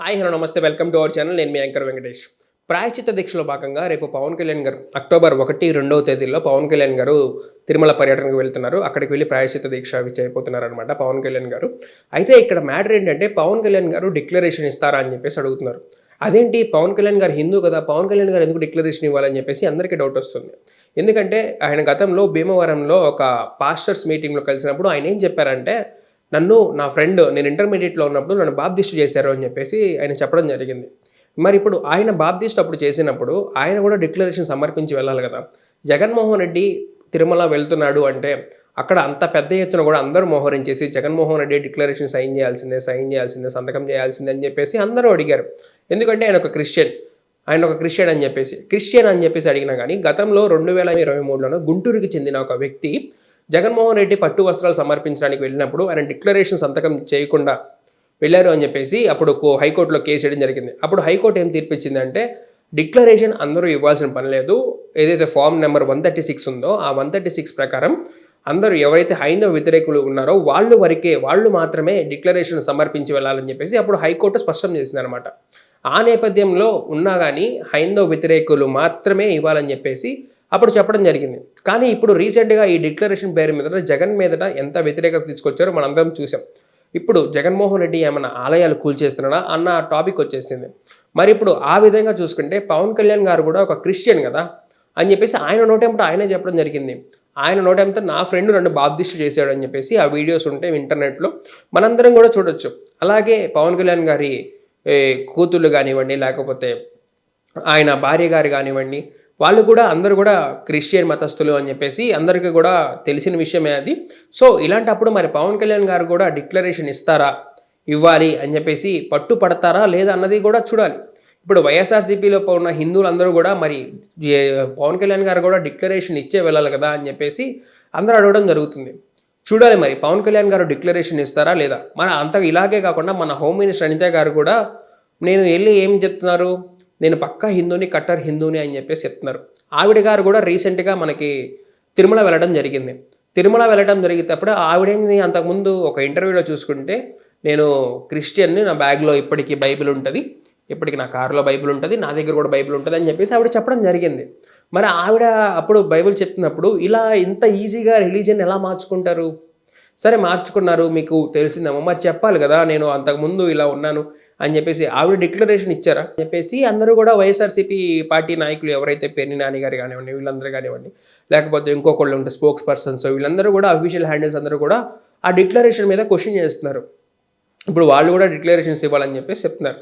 Hi hello నమస్తే welcome to our channel. నేను మీ యాంకర్ వెంకటేష్. ప్రాయశ్చిత్త దీక్షలో భాగంగా రేపు పవన్ కళ్యాణ్ గారు అక్టోబర్ ఒకటి రెండవ తేదీలో పవన్ కళ్యాణ్ గారు తిరుమల పర్యటనకు వెళ్తున్నారు. అక్కడికి వెళ్ళి ప్రాయశ్చిత దీక్ష అవి అనమాట పవన్ కళ్యాణ్ గారు. అయితే ఇక్కడ మ్యాటర్ ఏంటంటే పవన్ కళ్యాణ్ గారు డిక్లరేషన్ ఇస్తారా అని చెప్పేసి అడుగుతున్నారు. అదేంటి? పవన్ కళ్యాణ్ గారు హిందూ కదా పవన్ కళ్యాణ్ గారు ఎందుకు డిక్లరేషన్ ఇవ్వాలని చెప్పేసి అందరికీ డౌట్ వస్తుంది. ఎందుకంటే ఆయన గతంలో భీమవరంలో ఒక పాస్టర్స్ మీటింగ్లో కలిసినప్పుడు ఆయన ఏం చెప్పారంటే నన్ను నా ఫ్రెండ్ నేను ఇంటర్మీడియట్లో ఉన్నప్పుడు నన్ను బాప్దిస్ట్ చేశారు అని చెప్పేసి ఆయన చెప్పడం జరిగింది. మరి ఇప్పుడు ఆయన బాప్దిస్ట్ అప్పుడు చేసినప్పుడు ఆయన కూడా డిక్లరేషన్ సమర్పించి వెళ్ళాలి కదా. జగన్మోహన్ రెడ్డి తిరుమల వెళ్తున్నాడు అంటే అక్కడ అంత పెద్ద ఎత్తున కూడా అందరూ మోహరించేసి జగన్మోహన్ రెడ్డి డిక్లరేషన్ సైన్ చేయాల్సిందే సైన్ చేయాల్సిందే సంతకం చేయాల్సిందే అని చెప్పేసి అందరూ అడిగారు. ఎందుకంటే ఆయన ఒక క్రిస్టియన్ ఆయన ఒక క్రిస్టియన్ అని చెప్పేసి క్రిస్టియన్ అని చెప్పేసి అడిగినా కానీ గతంలో రెండు వేల ఇరవై మూడులోనో గుంటూరుకి చెందిన ఒక వ్యక్తి జగన్మోహన్ రెడ్డి పట్టు వస్త్రాలు సమర్పించడానికి వెళ్ళినప్పుడు ఆయన డిక్లరేషన్ సంతకం చేయకుండా వెళ్ళారు అని చెప్పేసి అప్పుడు కో- హైకోర్టులో కేసు వేయడం జరిగింది. అప్పుడు హైకోర్టు ఏం తీర్పిచ్చిందంటే డిక్లరేషన్ అందరూ ఇవ్వాల్సిన పని లేదు. ఏదైతే form number one thirty six ఉందో ఆ వన్ థర్టీ సిక్స్ ప్రకారం అందరూ ఎవరైతే హైందవ వ్యతిరేకులు ఉన్నారో వాళ్ళు వరకే వాళ్ళు మాత్రమే డిక్లరేషన్ సమర్పించి వెళ్ళాలని చెప్పేసి అప్పుడు హైకోర్టు స్పష్టం చేసింది అనమాట ఆ నేపథ్యంలో ఉన్నా కానీ హైందవ వ్యతిరేకులు మాత్రమే ఇవ్వాలని చెప్పేసి అప్పుడు చెప్పడం జరిగింది. కానీ ఇప్పుడు రీసెంట్గా ఈ డిక్లరేషన్ పేరు మీద జగన్ మీదట ఎంత వ్యతిరేకత తీసుకొచ్చారో మనందరం చూసాం. ఇప్పుడు జగన్మోహన్ రెడ్డి ఏమైనా ఆలయాలు కూల్చేస్తున్నాడా అన్న టాపిక్ వచ్చేసింది. మరి ఇప్పుడు ఆ విధంగా చూసుకుంటే పవన్ కళ్యాణ్ గారు కూడా ఒక క్రిస్టియన్ కదా అని చెప్పేసి ఆయన నోటేమిటో ఆయనే చెప్పడం జరిగింది. ఆయన నోటేమిటో నా ఫ్రెండ్ రెండు బాప్దిస్టు చేశాడు అని చెప్పేసి ఆ వీడియోస్ ఉంటే ఇంటర్నెట్లో. మనందరం కూడా చూడొచ్చు. అలాగే పవన్ కళ్యాణ్ గారి కూతుళ్ళు కానివ్వండి లేకపోతే ఆయన భార్య గారు కానివ్వండి వాళ్ళు కూడా అందరూ కూడా క్రిస్టియన్ మతస్థులు అని చెప్పేసి అందరికీ కూడా తెలిసిన విషయమే అది. సో ఇలాంటప్పుడు మరి పవన్ కళ్యాణ్ గారు కూడా డిక్లరేషన్ ఇస్తారా? ఇవ్వాలి అని చెప్పేసి పట్టు పడతారా లేదా అన్నది కూడా చూడాలి. ఇప్పుడు వైఎస్ఆర్సీపీలో ఉన్న హిందువులందరూ కూడా మరి పవన్ కళ్యాణ్ గారు కూడా డిక్లరేషన్ ఇచ్చే వెళ్ళాలి కదా అని చెప్పేసి అందరూ అడగడం జరుగుతుంది. చూడాలి మరి పవన్ కళ్యాణ్ గారు డిక్లరేషన్ ఇస్తారా లేదా? మన అంత ఇలాగే కాకుండా మన హోమ్ మినిస్టర్ అనిత గారు కూడా నేను వెళ్ళి ఏం చెప్తున్నారు? నేను పక్కా హిందూని కట్టర్ హిందూని అని చెప్పేసి చెప్తున్నారు. ఆవిడ గారు కూడా రీసెంట్గా మనకి తిరుమల వెళ్ళడం జరిగింది. తిరుమల వెళ్ళడం జరిగేటప్పుడు ఆవిడేంది అంతకుముందు ఒక ఇంటర్వ్యూలో చూసుకుంటే నేను క్రిస్టియన్ని నా బ్యాగ్లో ఇప్పటికీ బైబిల్ ఉంటుంది ఇప్పటికి నా కారులో బైబిల్ ఉంటుంది నా దగ్గర కూడా బైబిల్ ఉంటుంది అని చెప్పేసి ఆవిడ చెప్పడం జరిగింది. మరి ఆవిడ అప్పుడు బైబిల్ చెప్తున్నప్పుడు ఇలా ఇంత ఈజీగా రిలీజియన్ ఎలా మార్చుకుంటారు? సరే మార్చుకున్నారు మీకు తెలిసిందేమో. మరి చెప్పాలి కదా నేను అంతకుముందు ఇలా ఉన్నాను. అని చెప్పేసి ఆవిడ డిక్లరేషన్ ఇచ్చారా? అని చెప్పేసి అందరూ కూడా వైఎస్ఆర్సీపీ పార్టీ నాయకులు ఎవరైతే పెన్ని నాని గారు కానివ్వండి వీళ్ళందరూ కానివ్వండి లేకపోతే ఇంకొకళ్ళు ఉంటే స్పోక్స్ పర్సన్స్ వీళ్ళందరూ కూడా అఫీషియల్ హ్యాండిల్స్ అందరూ కూడా ఆ డిక్లరేషన్ మీద క్వశ్చన్ చేస్తున్నారు. ఇప్పుడు వాళ్ళు కూడా డిక్లరేషన్స్ ఇవ్వాలని చెప్పేసి చెప్తున్నారు.